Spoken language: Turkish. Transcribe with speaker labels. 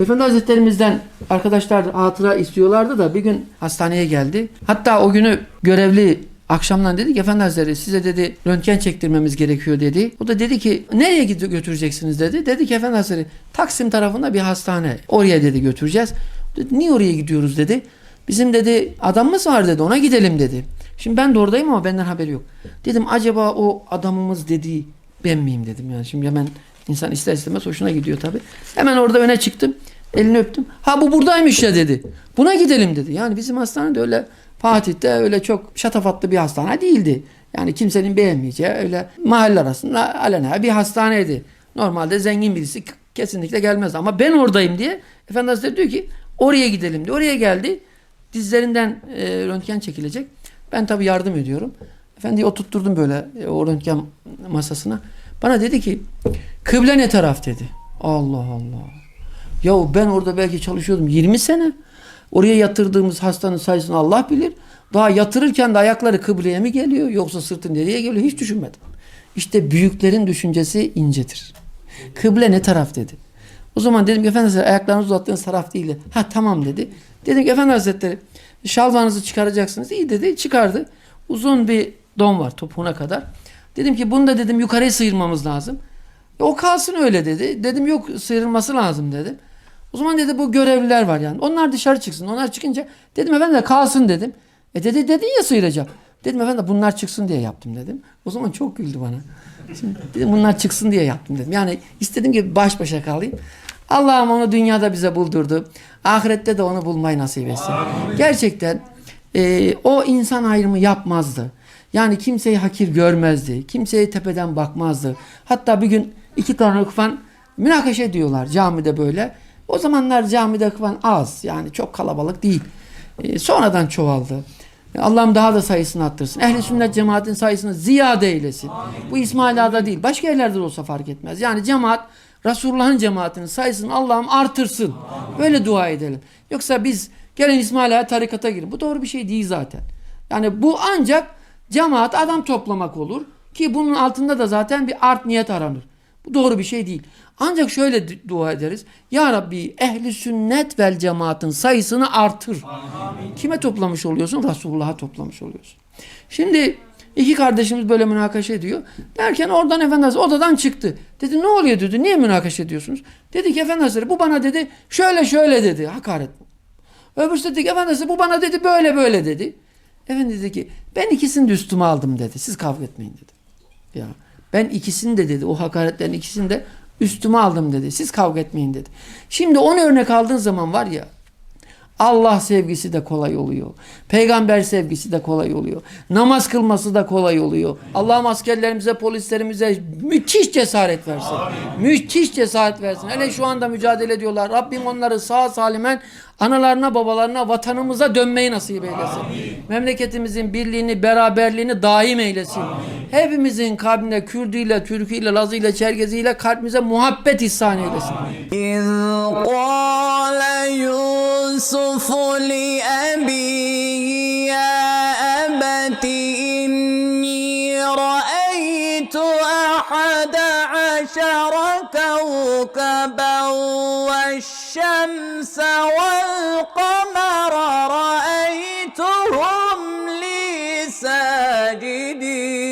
Speaker 1: Efendi Hazretlerimizden arkadaşlar hatıra istiyorlardı da bir gün hastaneye geldi. Hatta o günü görevli akşamdan dedi ki Efendi Hazretleri size dedi röntgen çektirmemiz gerekiyor dedi. O da dedi ki nereye götüreceksiniz dedi. Dedi ki Efendi Hazretleri Taksim tarafında bir hastane. Oraya dedi götüreceğiz. Dedi, Niye oraya gidiyoruz dedi. Bizim dedi adamımız var dedi ona gidelim dedi. Şimdi ben de oradayım ama benden haberi yok. Dedim acaba o adamımız dediği ben miyim dedim yani. Şimdi hemen insan ister istemez hoşuna gidiyor tabi. Hemen orada öne çıktım. Elini öptüm. Ha bu buradaymış ya dedi. Buna gidelim dedi. Yani bizim hastane de öyle Fatih'te öyle çok şatafatlı bir hastane değildi. Yani kimsenin beğenmeyeceği öyle mahalle arasında alena bir hastaneydi. Normalde zengin birisi kesinlikle gelmez ama ben oradayım diye Efendi Hazretleri diyor ki oraya gidelim diye. Oraya geldi. Dizlerinden e, röntgen çekilecek. Ben tabii yardım ediyorum. Efendiyi oturtturdum böyle e, o röntgen masasına. Bana dedi ki kıble ne taraf dedi. Allah Allah. Yahu ben orada belki çalışıyordum 20 sene. Oraya yatırdığımız hastanın sayısını Allah bilir. Daha yatırırken de ayakları kıbleye mi geliyor yoksa sırtı nereye geliyor hiç düşünmedim. İşte büyüklerin düşüncesi incedir. Kıble ne taraf dedi. O zaman dedim ki efendim Hazretleri ayaklarınızı uzattığınız taraf değil. Ha tamam dedi. Dedim ki efendim hazretleri şalvarınızı çıkaracaksınız. İyi dedi çıkardı. Uzun bir don var topuğuna kadar. Dedim ki bunu da dedim yukarıya sıyırmamız lazım. E, o kalsın öyle dedi. Dedim yok sıyrılması lazım dedim. O zaman dedi bu görevliler var yani. Onlar dışarı çıksın. Onlar çıkınca dedim efendim de kalsın dedim. E dedi dedin ya sıyıracak. Dedim efendim de bunlar çıksın diye yaptım dedim. O zaman çok güldü bana. Şimdi dedim bunlar çıksın diye yaptım dedim. Yani istedim ki baş başa kalayım. Allah'ım onu dünyada bize buldurdu. Ahirette de onu bulmayı nasip etsin. Gerçekten e, o insan ayrımı yapmazdı. Yani kimseyi hakir görmezdi. Kimseye tepeden bakmazdı. Hatta bir gün iki tane ıkvan münakaşa ediyorlar camide böyle. O zamanlar camide ıkvan az. Yani çok kalabalık değil. E, sonradan çoğaldı. Allah'ım daha da sayısını arttırsın. Ehli sünnet cemaatin sayısını ziyade eylesin. Bu İsmaila'da değil. Başka yerlerde de olsa fark etmez. Yani cemaat Resulullah'ın cemaatinin sayısını Allah'ım artırsın. Böyle dua edelim. Yoksa biz gelin İsmaila'ya tarikata girin. Bu doğru bir şey değil zaten. Yani bu ancak cemaat adam toplamak olur. Ki bunun altında da zaten bir art niyet aranır. Bu doğru bir şey değil. Ancak şöyle du- dua ederiz. Ya Rabbi ehli sünnet vel cemaatin sayısını artır. Kime toplamış oluyorsun? Resulullah'a toplamış oluyorsun. Şimdi iki kardeşimiz böyle münakaşa ediyor. Derken oradan Efendi Hazretleri odadan çıktı. Dedi ne oluyor dedi. Niye münakaşa ediyorsunuz? Dedi ki Efendi Hazretleri bu bana dedi şöyle şöyle dedi. Hakaret. Öbürsü dedi ki Efendi Hazretleri bu bana dedi böyle böyle dedi. Efendi dedi ki ben ikisini de üstüme aldım dedi. Siz kavga etmeyin dedi. Ya ben ikisini de dedi o hakaretlerin ikisini de üstüme aldım dedi. Siz kavga etmeyin dedi. Şimdi onu örnek aldığın zaman var ya Allah sevgisi de kolay oluyor. Peygamber sevgisi de kolay oluyor. Namaz kılması da kolay oluyor. Allah'ım askerlerimize, polislerimize müthiş cesaret versin. Amin. Müthiş cesaret versin. Amin. Hele şu anda mücadele ediyorlar. Rabbim onları sağ salimen analarına, babalarına, vatanımıza dönmeyi nasip eylesin. Amin. Memleketimizin birliğini, beraberliğini daim eylesin. Amin. Hepimizin kalbine Kürdüyle, Türküyle, Lazıyla, Çergeziyle kalbimize muhabbet ihsan eylesin.
Speaker 2: Amin. يوسف لأبيه يا أبت إني رأيت أحد عشر كوكبا والشمس والقمر رأيتهم لي ساجدين.